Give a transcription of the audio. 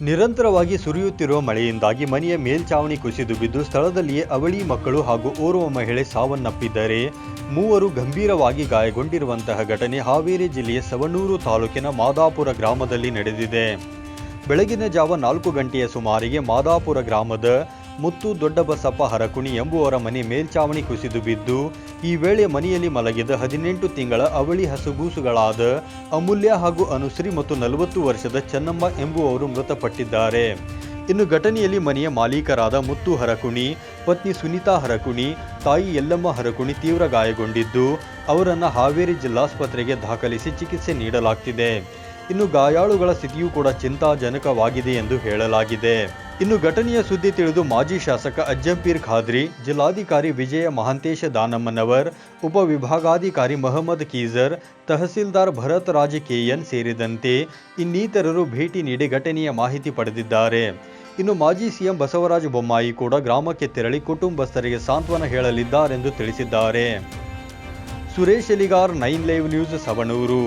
ನಿರಂತರವಾಗಿ ಸುರಿಯುತ್ತಿರುವ ಮಳೆಯಿಂದಾಗಿ ಮನೆಯ ಮೇಲ್ಛಾವಣಿ ಕುಸಿದು ಬಿದ್ದು ಸ್ಥಳದಲ್ಲಿಯೇ ಅವಳಿ ಮಕ್ಕಳು ಹಾಗೂ ಓರ್ವ ಮಹಿಳೆ ಸಾವನ್ನಪ್ಪಿದ್ದಾರೆ. ಮೂವರು ಗಂಭೀರವಾಗಿ ಗಾಯಗೊಂಡಿರುವಂತಹ ಘಟನೆ ಹಾವೇರಿ ಜಿಲ್ಲೆಯ ಸವಣೂರು ತಾಲೂಕಿನ ಮಾದಾಪುರ ಗ್ರಾಮದಲ್ಲಿ ನಡೆದಿದೆ. ಬೆಳಗಿನ ಜಾವ ನಾಲ್ಕು ಗಂಟೆಯ ಸುಮಾರಿಗೆ ಮಾದಾಪುರ ಗ್ರಾಮದ ಮುತ್ತು ದೊಡ್ಡಬಸಪ್ಪ ಹರಕುಣಿ ಎಂಬುವರ ಮನೆ ಮೇಲ್ಛಾವಣಿ ಕುಸಿದು ಬಿದ್ದು, ಈ ವೇಳೆ ಮನೆಯಲ್ಲಿ ಮಲಗಿದ ಹದಿನೆಂಟು ತಿಂಗಳ ಅವಳಿ ಹಸುಗೂಸುಗಳಾದ ಅಮೂಲ್ಯ ಹಾಗೂ ಅನುಶ್ರೀ ಮತ್ತು ನಲವತ್ತು ವರ್ಷದ ಚೆನ್ನಮ್ಮ ಎಂಬುವವರು ಮೃತಪಟ್ಟಿದ್ದಾರೆ. ಇನ್ನು ಘಟನೆಯಲ್ಲಿ ಮನೆಯ ಮಾಲೀಕರಾದ ಮುತ್ತು ಹರಕುಣಿ, ಪತ್ನಿ ಸುನೀತಾ ಹರಕುಣಿ, ತಾಯಿ ಯಲ್ಲಮ್ಮ ಹರಕುಣಿ ತೀವ್ರ ಗಾಯಗೊಂಡಿದ್ದು, ಅವರನ್ನು ಹಾವೇರಿ ಜಿಲ್ಲಾಸ್ಪತ್ರೆಗೆ ದಾಖಲಿಸಿ ಚಿಕಿತ್ಸೆ ನೀಡಲಾಗ್ತಿದೆ. ಇನ್ನು ಗಾಯಾಳುಗಳ ಸ್ಥಿತಿಯೂ ಕೂಡ ಚಿಂತಾಜನಕವಾಗಿದೆ ಎಂದು ಹೇಳಲಾಗಿದೆ. ಇನ್ನು ಘಟನೆಯ ಸುದ್ದಿ ತಿಳಿದು ಮಾಜಿ ಶಾಸಕ ಅಜ್ಜಂಪೀರ್ ಖಾದ್ರಿ, ಜಿಲ್ಲಾಧಿಕಾರಿ ವಿಜಯ ಮಹಾಂತೇಶ ದಾನಮ್ಮನವರ್ ಉಪವಿಭಾಗಾಧಿಕಾರಿ ಮಹಮ್ಮದ್ ಕೀಜರ್ ತಹಸೀಲ್ದಾರ್ ಭರತ್ ರಾಜ್ ಕೆಎನ್ ಸೇರಿದಂತೆ ಇನ್ನಿತರರು ಭೇಟಿ ನೀಡಿ ಘಟನೆಯ ಮಾಹಿತಿ ಪಡೆದಿದ್ದಾರೆ. ಇನ್ನು ಮಾಜಿ ಸಿಎಂ ಬಸವರಾಜ ಬೊಮ್ಮಾಯಿ ಕೂಡ ಗ್ರಾಮಕ್ಕೆ ತೆರಳಿ ಕುಟುಂಬಸ್ಥರಿಗೆ ಸಾಂತ್ವನ ಹೇಳಲಿದ್ದಾರೆಂದು ತಿಳಿಸಿದ್ದಾರೆ. Suresh Eligar, nine live news, Savanur.